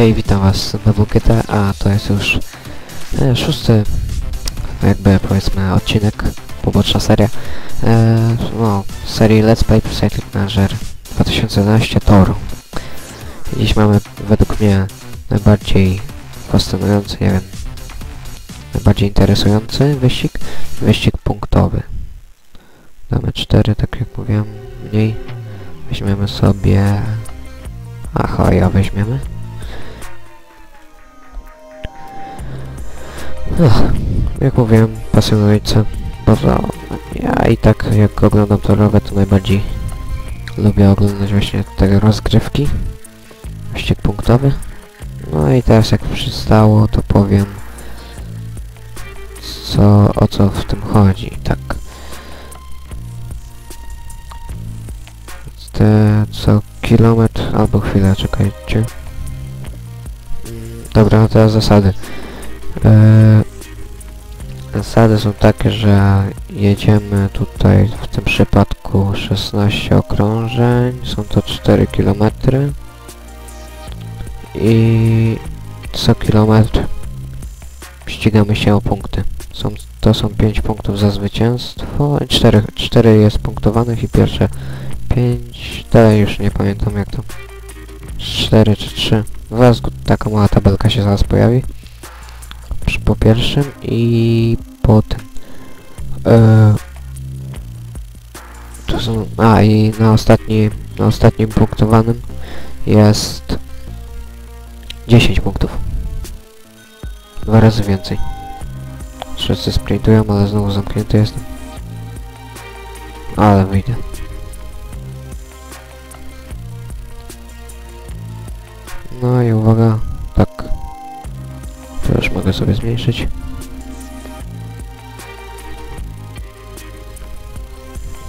Hej, witam was znowu GTA, a to jest już e, szósty, jakby powiedzmy, odcinek, poboczna seria, e, no, serii Let's Play Cycling Manager 2011 Tor. Dziś mamy według mnie najbardziej fascynujący, nie wiem, najbardziej interesujący wyścig, wyścig punktowy. Damy 4, tak jak mówiłem, mniej. Weźmiemy sobie... Aha, ja weźmiemy. Jak mówiłem, pasjonujące. Poza... Ja i tak jak oglądam torowe, to najbardziej lubię oglądać właśnie te rozgrywki. Wyścig punktowy. No i teraz jak przystało, to powiem co, o co w tym chodzi, tak. Te co kilometr albo chwilę, czekajcie. Mm, Dobra, no teraz zasady. Eee, zasady są takie, że jedziemy tutaj w tym przypadku 16 okrążeń, są to 4 km i co kilometr ścigamy się o punkty. Są, to są 5 punktów za zwycięstwo, 4, 4 jest punktowanych i pierwsze 5, dalej już nie pamiętam jak to. 4 czy 3 zaraz taka mała tabelka się zaraz pojawi. Po pierwszym i e, to są, a i na ostatni, na ostatnim punktowanym jest 10 punktów dwa razy więcej wszyscy sprintują, ale znowu zamknięty jestem ale wyjdę No i uwaga, tak. To już mogę sobie zmniejszyć.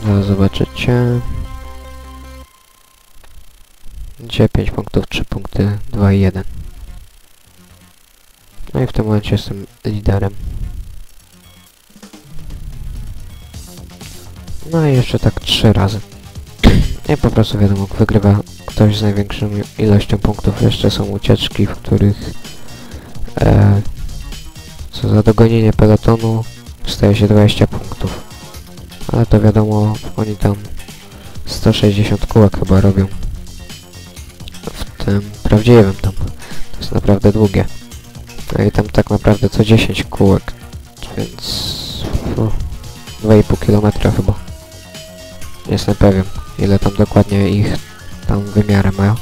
Zaraz zobaczycie. Dzisiaj 5 punktów, 3 punkty, 2 i 1. No i w tym momencie jestem liderem. No i jeszcze tak 3 razy. I po prostu wiadomo, wygrywa ktoś z największą ilością punktów. Jeszcze są ucieczki, w których e, co za dogonienie pelotonu staje się 20 punktów. Ale to wiadomo, oni tam 160 kółek chyba robią. W tym prawdziwym tam. To jest naprawdę długie. No i tam tak naprawdę co 10 kółek, więc fu, 2,5 km chyba. Nie jestem pewien, ile tam dokładnie ich tam wymiary mają.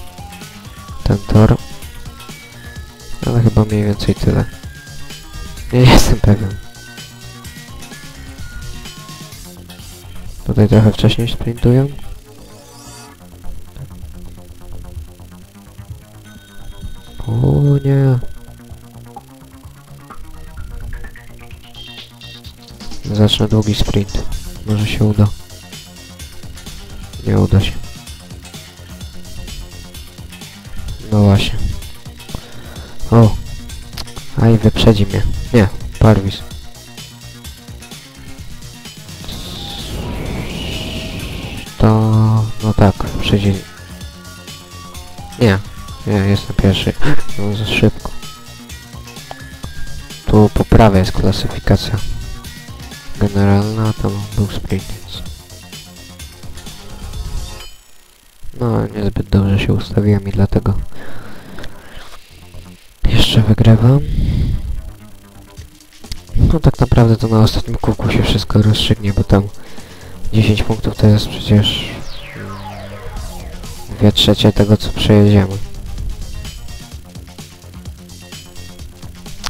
Ten tor. Ale chyba mniej więcej tyle. Nie jestem pewien. Tutaj trochę wcześniej sprintują. O nie. Zacznę długi sprint. Może się uda. Nie uda się. No właśnie. O. Aj, wyprzedzi mnie. Nie, Parwis. Nie. Nie, jestem pierwszy. No za szybko. Tu po prawej jest klasyfikacja generalna, a tam był sprint. No, niezbyt dobrze się ustawiłem i dlatego jeszcze wygrywam. No tak naprawdę to na ostatnim kółku się wszystko rozstrzygnie, bo tam 10 punktów to jest przecież dwie trzecie tego co przejedziemy.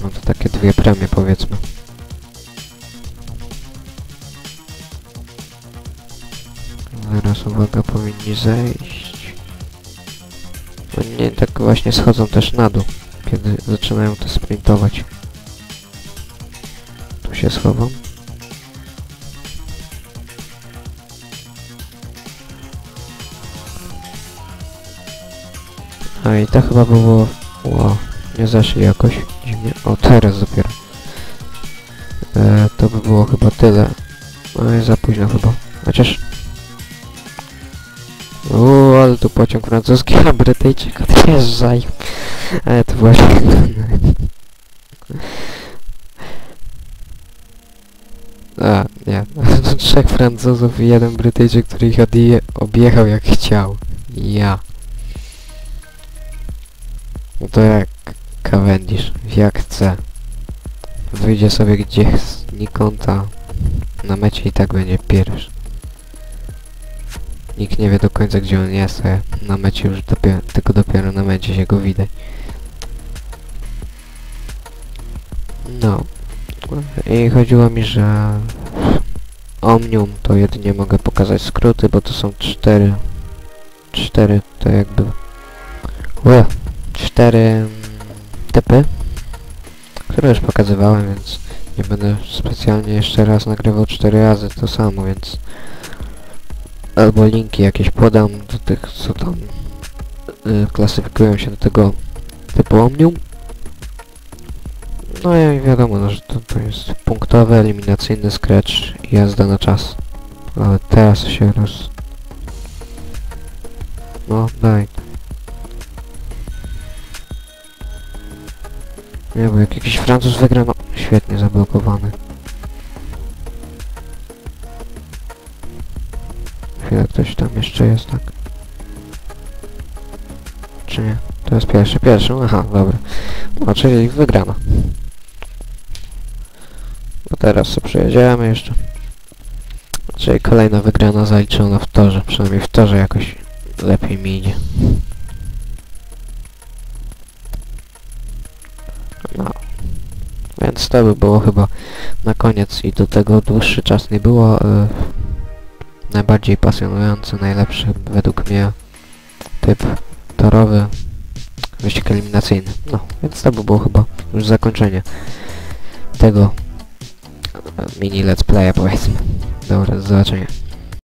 No to takie dwie premie powiedzmy. Zaraz uwaga, powinni zejść. Oni tak właśnie schodzą też na dół, kiedy zaczynają to sprintować. Tu się schowam. A i to chyba było... Wow, nie zeszli jakoś dziwnie. O, teraz dopiero. E, to by było chyba tyle. No i za późno chyba. Chociaż Uuu, ale tu pociąg francuski, a Brytyjczyk odjeżdżaj. Ale to właśnie... A, nie. Trzech Francuzów i jeden Brytyjczyk, który ich odje objechał jak chciał. Ja. No to jak Cavendish, jak chce. Wyjdzie sobie gdzie znikąd, a na mecie i tak będzie pierwszy. Nikt nie wie do końca gdzie on jest, a na mecie już dopiero, tylko dopiero na mecie się go widać. No. I chodziło mi, że Omnium to jedynie mogę pokazać skróty, bo to są cztery. Cztery to jakby... Łe, 4 mm, TP, które już pokazywałem, więc nie będę specjalnie jeszcze raz nagrywał 4 razy to samo, więc albo linki jakieś podam do tych, co tam y, klasyfikują się do tego typu Omnium. No i wiadomo, no, że to, to jest punktowy, eliminacyjny scratch i jazda na czas. Ale teraz się roz... No, daj, Nie, bo jak jakiś Francuz wygra, no świetnie zablokowany. Chwilę, ktoś tam jeszcze jest, tak? Czy nie? To jest pierwszy, pierwszy, aha, dobra. No, czyli wygrano. No teraz sobie przejedziemy jeszcze. Czyli kolejna wygrana zaliczona w torze, przynajmniej w torze jakoś lepiej mi idzie. Więc to by było chyba na koniec i do tego dłuższy czas nie było. Y, najbardziej pasjonujący, najlepszy według mnie typ torowy, wyścig eliminacyjny. No, więc to by było chyba już zakończenie tego e, mini let's playa powiedzmy. Dobra, do zobaczenia.